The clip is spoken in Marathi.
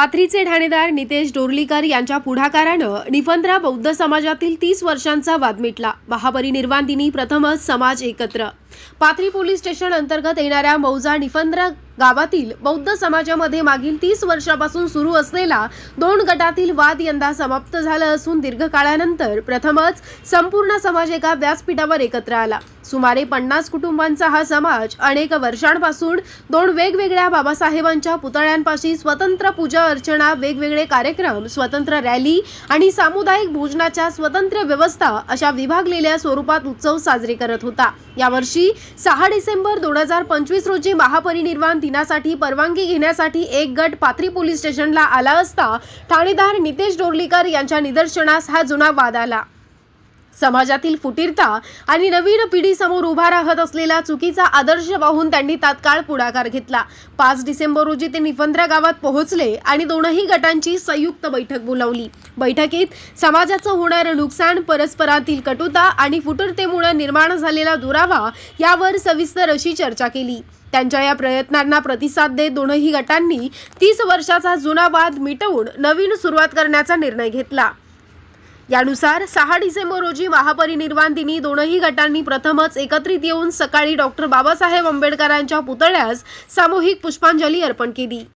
पाथरीचे ठाणेदार नितेश डोरलीकर यांच्या पुढाकारानं निफंद्रा बौद्ध समाजातील तीस वर्षांचा वाद मिटला. महापरिनिर्वाण दिनी प्रथमच समाज एकत्र. पाथरी पोलीस स्टेशन अंतर्गत येणाऱ्या मौजा निफंद्रा गावातील बौद्ध समाजामध्ये मागील तीस वर्षापासून सुरू असलेला दोन गटातील वाद यंदा समाप्त झाला असून दीर्घकाळानंतर प्रथमच संपूर्ण समाज एका व्यासपीठावर एकत्र आला. सुमारे पन्नास कुटुंबांचा हा समाज अनेक वर्षांपासून दोन वेगवेगळ्या बाबासाहेबांच्या पुतळ्यांपाशी स्वतंत्र पूजा अर्चना वेगवेगळे कार्यक्रम स्वतंत्र रॅली आणि सामुदायिक भोजनाच्या स्वतंत्र व्यवस्था अशा विभागलेल्या स्वरूपात उत्सव साजरे करत होता. यावर्षी सहा डिसेंबर दोन हजार पंचवीस रोजी महापरिनिर्वाण दिनासाठी परवानगी घेण्यासाठी एक गट पाथरी पोलीस स्टेशनला आला असता ठाणेदार नितेश डोरलीकर यांच्या निदर्शनास हा जुना वाद आला. समाजातील फुटीरता आणि नवीन पिढी समोर उभा राहत असलेला चुकीचा आदर्श पाहून त्यांनी तात्काळ पुढाकार घेतला. पाच डिसेंबर रोजी ते निफंद्रा गावात पोहोचले आणि दोनही गटांची संयुक्त बैठक बोलावली. बैठकीत समाजाचं होणारं नुकसान परस्परातील कटुता आणि फुटीरतेमुळे निर्माण झालेला दुरावा यावर सविस्तर अशी चर्चा केली. त्यांच्या या प्रयत्नांना प्रतिसाद देत दोनही गटांनी तीस वर्षाचा जुना वाद मिटवून नवीन सुरुवात करण्याचा निर्णय घेतला. यानुसार सहा डिसेंबर रोजी महापरिनिर्वाण दिनी दोनही गटांनी प्रथमच एकत्रित येऊन सकाळी डॉक्टर बाबासाहेब आंबेडकरांच्या पुतळ्यास सामूहिक पुष्पांजली अर्पण केली.